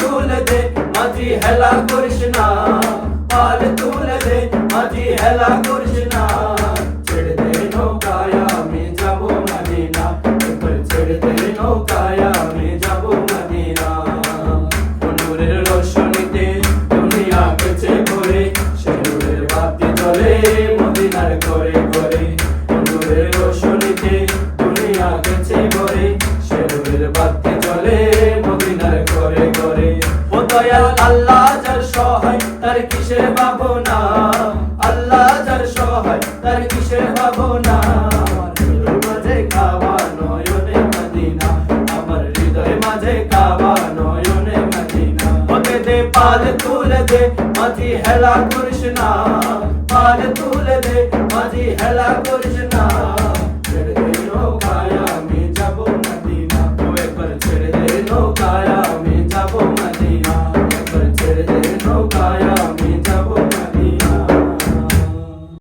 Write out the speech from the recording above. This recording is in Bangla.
তুলে দে, মাঝি হেলা করিস পাল তুলে দে, মাঝি হেলা করিস ছেড়ে দে নৌকায়, আমি যাব মদিনা। এবার ছেড়ে দে নৌকায়, আমি যাব মদিনা। নূরের রোশনীতে দুনিয়া গেছে ভরে দয়াল, আল্লাহ যার সহায়, তার কিসের ভাবনা? আল্লাহ যার সহায়, তার কিসের ভাবনা? মাঝে কাবা নয়নে মদিনা, আমার হৃদয় মাঝে কাবা নয়নে মদিনা। ওকে দে, পাল তুলে দে, মাঝি হেলা না। পাল তুলে দে, মাঝি হেলা নৌকায়